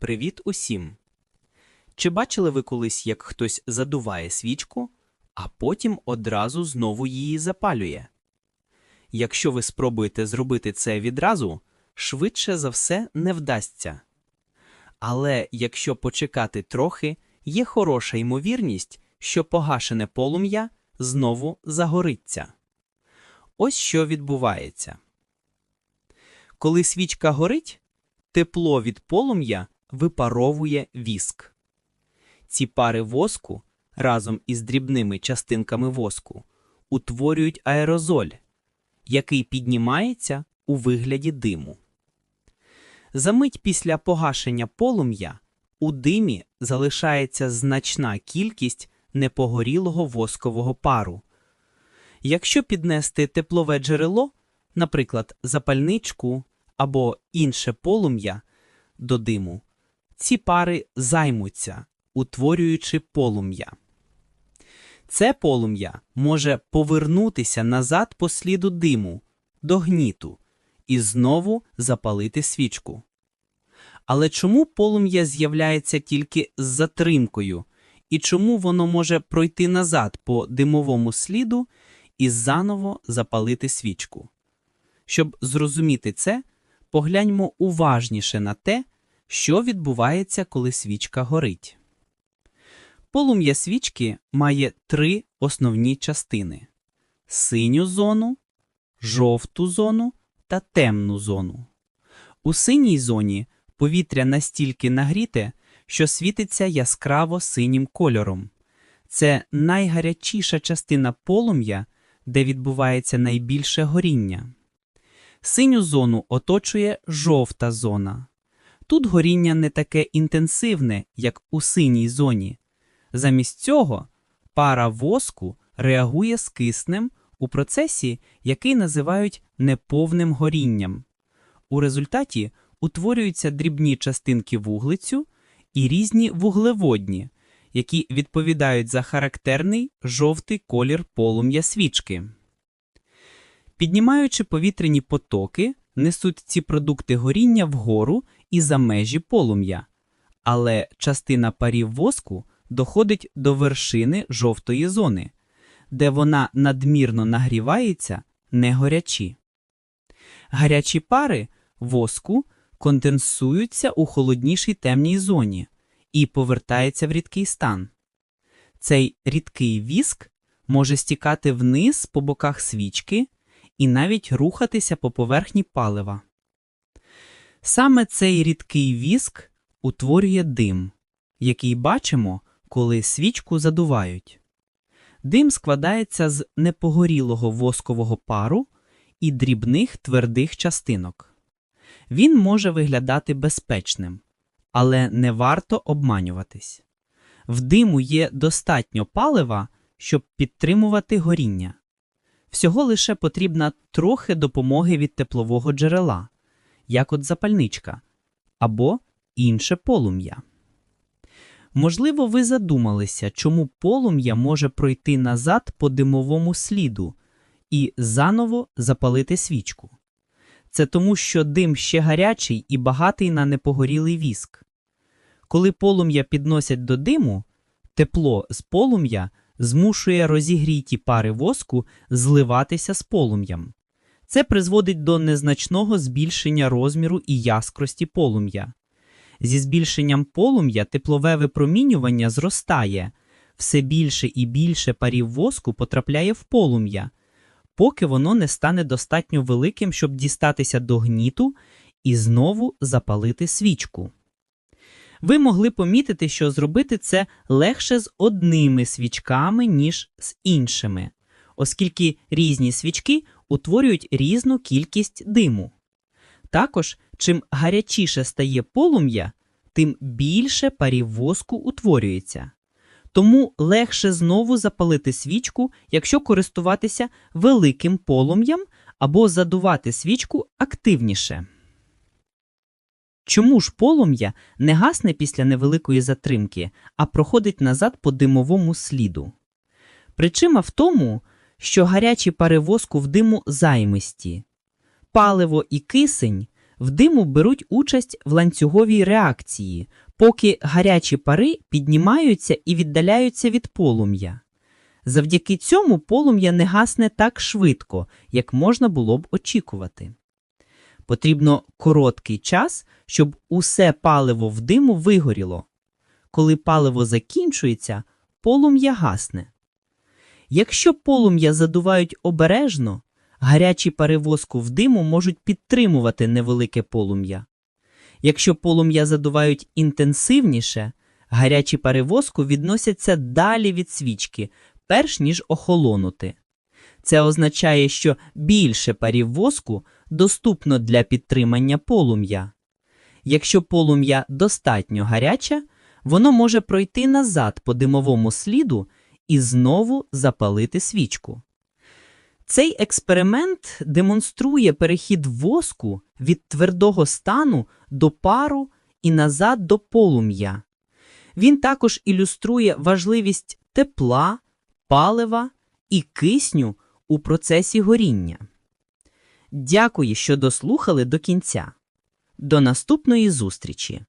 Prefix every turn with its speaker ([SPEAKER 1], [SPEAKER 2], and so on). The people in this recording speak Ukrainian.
[SPEAKER 1] Привіт усім! Чи бачили ви колись, як хтось задуває свічку, а потім одразу знову її запалює? Якщо ви спробуєте зробити це відразу, швидше за все не вдасться. Але якщо почекати трохи, є хороша ймовірність, що погашене полум'я знову загориться. Ось що відбувається. Коли свічка горить, тепло від полум'я випаровує віск. Ці пари воску разом із дрібними частинками воску утворюють аерозоль, який піднімається у вигляді диму. Замить після погашення полум'я у димі залишається значна кількість непогорілого воскового пару. Якщо піднести теплове джерело, наприклад, запальничку або інше полум'я до диму, ці пари займуться, утворюючи полум'я. Це полум'я може повернутися назад по сліду диму до гніту і знову запалити свічку. Але чому полум'я з'являється тільки з затримкою, і чому воно може пройти назад по димовому сліду і заново запалити свічку? Щоб зрозуміти це, погляньмо уважніше на те, що відбувається, коли свічка горить. Полум'я свічки має три основні частини: синю зону, жовту зону та темну зону. У синій зоні повітря настільки нагріте, що світиться яскраво синім кольором. Це найгарячіша частина полум'я, де відбувається найбільше горіння. Синю зону оточує жовта зона. Тут горіння не таке інтенсивне, як у синій зоні. Замість цього пара воску реагує з киснем у процесі, який називають неповним горінням. У результаті утворюються дрібні частинки вуглецю і різні вуглеводні, які відповідають за характерний жовтий колір полум'я свічки. Піднімаючи повітряні потоки, несуть ці продукти горіння вгору і за межі полум'я, але частина парів воску доходить до вершини жовтої зони, де вона надмірно нагрівається, не горячі. Гарячі пари воску конденсуються у холоднішій темній зоні і повертаються в рідкий стан. Цей рідкий віск може стікати вниз по боках свічки і навіть рухатися по поверхні палива. Саме цей рідкий віск утворює дим, який бачимо, коли свічку задувають. Дим складається з непогорілого воскового пару і дрібних твердих частинок. Він може виглядати безпечним, але не варто обманюватись. В диму є достатньо палива, щоб підтримувати горіння. Всього лише потрібна трохи допомоги від теплового джерела, як от запальничка, або інше полум'я. Можливо, ви задумалися, чому полум'я може пройти назад по димовому сліду і заново запалити свічку. Це тому, що дим ще гарячий і багатий на непогорілий віск. Коли полум'я підносять до диму, тепло з полум'я змушує розігріті пари воску зливатися з полум'ям. Це призводить до незначного збільшення розміру і яскрості полум'я. Зі збільшенням полум'я теплове випромінювання зростає, все більше і більше парів воску потрапляє в полум'я, поки воно не стане достатньо великим, щоб дістатися до гніту і знову запалити свічку. Ви могли помітити, що зробити це легше з одними свічками, ніж з іншими, оскільки різні свічки утворюють різну кількість диму. Також, чим гарячіше стає полум'я, тим більше парів воску утворюється. Тому легше знову запалити свічку, якщо користуватися великим полум'ям або задувати свічку активніше. Чому ж полум'я не гасне після невеликої затримки, а проходить назад по димовому сліду? Причина в тому, що гарячі пари воску в диму займисті. Паливо і кисень
[SPEAKER 2] в диму беруть участь в ланцюговій реакції, поки гарячі пари піднімаються і віддаляються від полум'я. Завдяки цьому полум'я не гасне так швидко, як можна було б очікувати. Потрібно короткий час, щоб усе паливо в диму вигоріло. Коли паливо закінчується, полум'я гасне. Якщо полум'я задувають обережно, гарячі пари воску в диму можуть підтримувати невелике полум'я. Якщо полум'я задувають інтенсивніше, гарячі пари воску відносяться далі від свічки, перш ніж охолонути. Це означає, що більше парів воску доступно для підтримання полум'я. Якщо полум'я достатньо гаряче, воно може пройти назад по димовому сліду і знову запалити свічку. Цей експеримент демонструє перехід воску від твердого стану до пару і назад до полум'я. Він також ілюструє важливість тепла, палива і кисню у процесі горіння. Дякую, що дослухали до кінця. До наступної зустрічі!